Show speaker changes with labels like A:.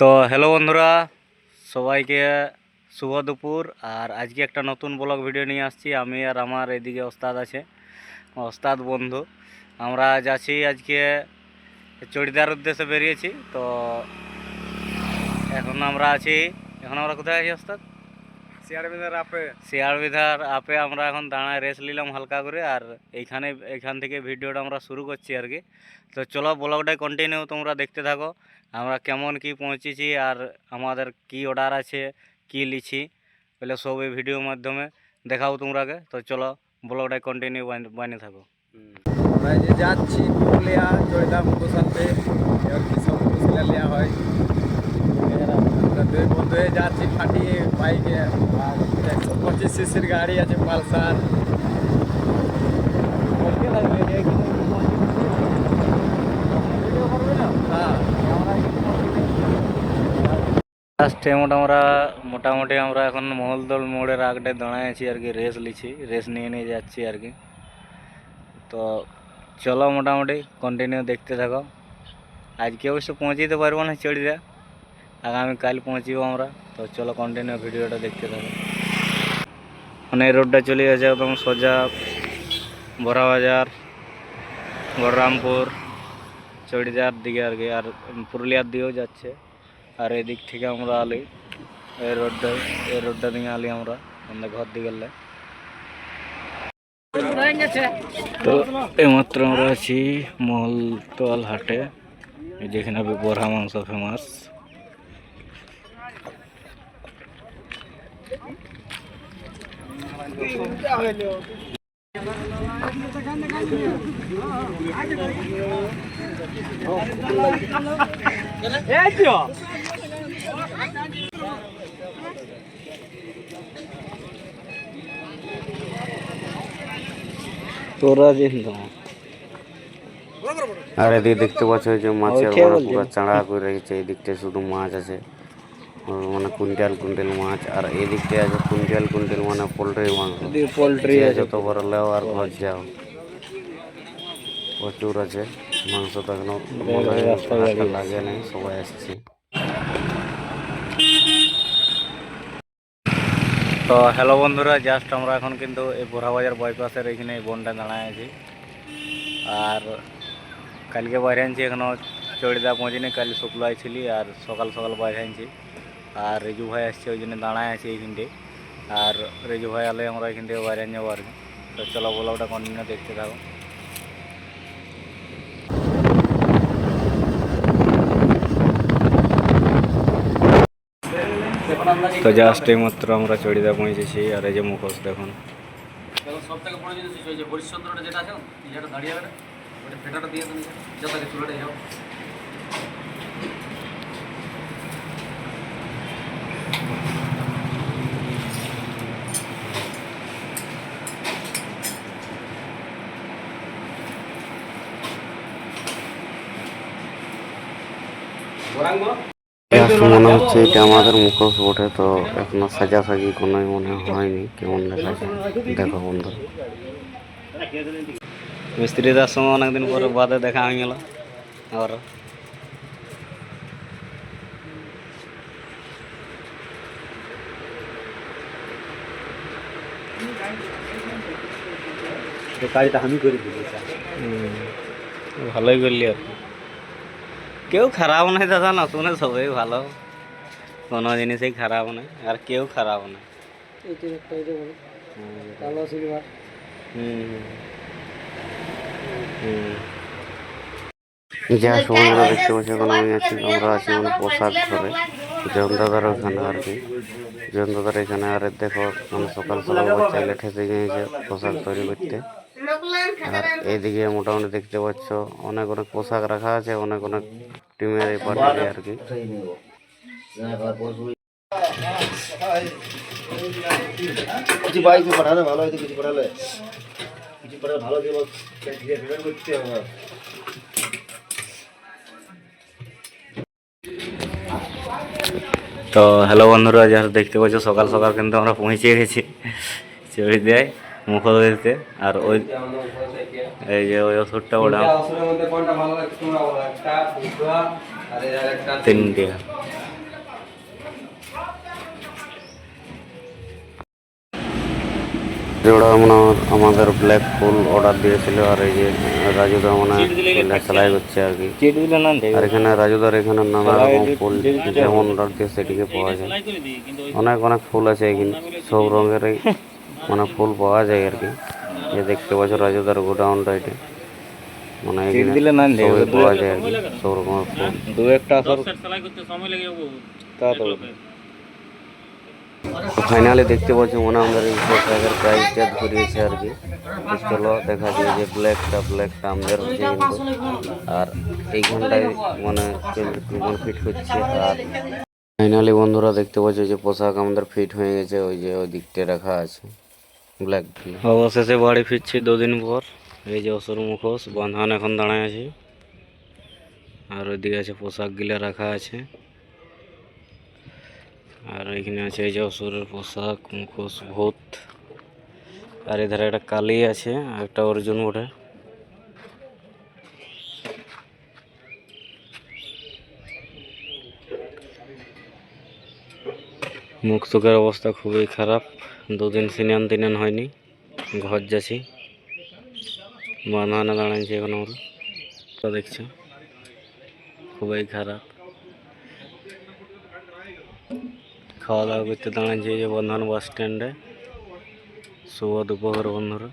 A: তো হ্যালো বন্ধুরা, সবাইকে শুভ দুপুর। আর আজকে একটা নতুন ব্লগ ভিডিও নিয়ে আসছি। আমি আর আমার এদিকে ওস্তাদ আছে, ওস্তাদ বন্ধু। আমরা যাচ্ছি আজকে চড়িদার উদ্দেশ্যে বেরিয়েছি। তো এখন আমরা আছি, এখন আমরা কোথায় আছি ওস্তাদ?
B: আপে?
A: শিয়ালবিধার আপে আমরা এখন দাঁড়ায় রেস্ট নিলাম হালকা করে আর এইখানে এইখান থেকে ভিডিওটা আমরা শুরু করছি আর কি। তো চলো ব্লগটাই কন্টিনিউ তোমরা দেখতে থাকো আমরা কেমন কি পৌঁছেছি আর আমাদের কি অর্ডার আছে কি লিছি বলে সব এই ভিডিওর মাধ্যমে দেখাও তোমরাকে। তো চলো ব্লগটাই কন্টিনিউ বানিয়ে থাকো।
B: আমরা যে যাচ্ছি পুরুলিয়া জয়দা মুখোশান্তে এবার কি সব মুখোশগুলো নেওয়া হয়? দুই বন্ধু হয়ে যাচ্ছি ফাটিয়ে বাইকে একশো পঁচিশ সিসির গাড়ি আছে পালসার। হ্যাঁ।
A: লাস্ট টাইমটা আমরা মোটামুটি আমরা এখন মহলদল মোড়ের আগটায় দাঁড়ায় আছি আর কি রেস লিছি রেস নিয়ে নিয়ে যাচ্ছি আর কি। তো চলো মোটামুটি কন্টিনিউ দেখতে থাকো। আজকে অবশ্য পৌঁছতে পারব না চড়িদা আগামীকাল পৌঁছিব আমরা। তো চলো কন্টিনিউ ভিডিওটা দেখতে থাকো। মানে এই রোডটা চলে গেছে একদম সোজা বড়া বাজার গররামপুর চড়িদার দিকে আর কি। আর পুরুলিয়ার দিকেও যাচ্ছে। আর এদিক থেকে আমরা আলি, এই রোডটা এই রোডটা দিকে আলি আমরা, আমাদের ঘর দিকে গেলে। তো এইমাত্র আমরা আছি মহলতল হাটে, যেখানে বড়া মাংস ফেমাস তোরা জিন্দা
C: আর এদিকে দেখতে পাচ্ছ যে মাছের বড় পুরো চাঁড়া করে রেখেছে এই দিকটায় শুধু মাছ আছে। মানে কুইন্টাল কুইন্টাল মাছ। আর এই দিকটায় আছে কুইন্টাল কুইন্টাল মানে পোলট্রি মাংস।
A: পোলট্রি আছে।
C: যত বড় লেও আর ঘর যাও প্রচুর আছে। মাংস তো
A: এখনও
C: লাগে নাই সবাই আসছে।
A: তো হ্যালো বন্ধুরা জাস্ট আমরা এখন কিন্তু এই বোরাবাজার বাইপাসের এইখানে এই বনটা দাঁড়ায় আছি। আর কালকে বাইরে আনছি এখনও চড়িদা পৌঁছিনি কাল শুক্লায় ছিলি আর সকাল সকাল বাইরে আনছি। আর রেজু ভাই আসছে, ওই জন্য দাঁড়ায় আছি এইখানটে। আর রেজু ভাই আলে আমরা এখান থেকে বাইরে যাব আর কি। তো চলো বলো ওটা কন্টিনিউ দেখতে থাকো। তো জাস্ট এই মাত্র আমরা চড়িদা পৌঁছেছি, আর এই যে মুখোশ দেখুন।
B: হরিশ্চন্দ্রটা যেটা আছে দাঁড়িয়ে ওটা ফেটাটা দিয়ে যাও।
C: মনে হচ্ছে এটা আমাদের মুখোশ ওঠে তো এখনও সাজাসাজি কোনো মনে হয়নি। কেমন দেখাচ্ছে? দেখো বন্ধু
A: মিস্ত্রিদার সঙ্গে অনেকদিন পরে বাদে দেখা হয়ে গেল। আবার
B: কাজটা আমি করে দিবি
A: ভালোই করলি আর কি। কেউ খারাপ নয় দাদা না শুনে সবাই ভালো। কোনো জিনিসই খারাপ নয় আর কেউ খারাপ নয় হুম, হুম, হুম।
C: যা বন্ধুরা দেখতে পাচ্ছি এখন আমি আছি আমরা আছি মানে প্রসাদ ঘরে। জন দাদার ওখানে আর কি। জন দাদার এখানে আর দেখো মানে সকাল সকাল বাচ্চাগুলো ঠেসে গিয়েছে পোশাক তৈরি করতে। এইদিকে মোটামুটি দেখতে পাচ্ছ। অনেক অনেক পোশাক রাখা আছে অনেক অনেক টিমের এই পার্টি আর কি।
D: কিছু বাইকে পাঠালে ভালো হয়তো কিছু পাঠালে। কিছু পাঠালে ভালো দিব করতে হবে
A: তো হ্যালো বন্ধুরা যারা দেখতে পাচ্ছ সকাল সকাল কিন্তু আমরা পৌঁছে গেছি। চড়ি দেয়। মুখোশিতে আর ওই এই যে ওই ওষুধটা ওটা তিনটে।
C: ওরা মনে আমাদের ব্ল্যাক ফুল অর্ডার দিয়েছিল আর এই যে রাজুদা মনে হয় সেলাই হচ্ছে আর কি। আর এখানে রাজুদার এখানে নানা রকম ফুল যেমন অর্ডার দিয়ে সেটিকে পাওয়া যায়। অনেক অনেক ফুল আছে এখানে। সব রঙের মানে ফুল পাওয়া যায় আর কি। যে দেখতে পাচ্ছ রাজুদার গোডাউনটা এটা। মানে
A: দিলে না
C: সবই পাওয়া যায় আর কি সব রকমের ফুল।
A: দু একটা আসর তা তো
C: ফাইনালি দেখতে পাচ্ছি মনে আমাদের এই পোশাকের প্রাইসটা ধরিয়েছে আর কি। চলো দেখা যায় যে ব্ল্যাকটা ব্ল্যাকটা আমাদের হচ্ছে কিন্তু। আর এইখানটায় মানে কেমন ফিট করছে আর ফাইনালি বন্ধুরা দেখতে পাচ্ছ যে পোশাক আমাদের ফিট হয়ে গেছে ওই যে ওই দিকটা রাখা আছে। ব্ল্যাক অবশেষে বাড়ি ফিরছি দুদিন পর। এই যে অসুর মুখোশ, বন্ধন এখন দাঁড়ায় আছে। আর ওইদিকে আছে পোশাক গিলা রাখা আছে। আর এখানে আছে এই যে অসুরের পোশাক, মুখোশ, ভূত। আর এধারে একটা কালি আছে, আর একটা অর্জুন বটে। মুক্তকের অবস্থা খুবই খারাপ। দুদিন সিনিয়ান তিনিয়ান হয়নি, ঘর যাচ্ছি। বাঁধানো দাঁড়াইছি এখন ওর। তো দেখছ, খুবই খারাপ। খাওয়া দাওয়া করতে দাঁড়াইছি যে বন্ধন বাস স্ট্যান্ডে শুভ দুপুর বন্ধুরা।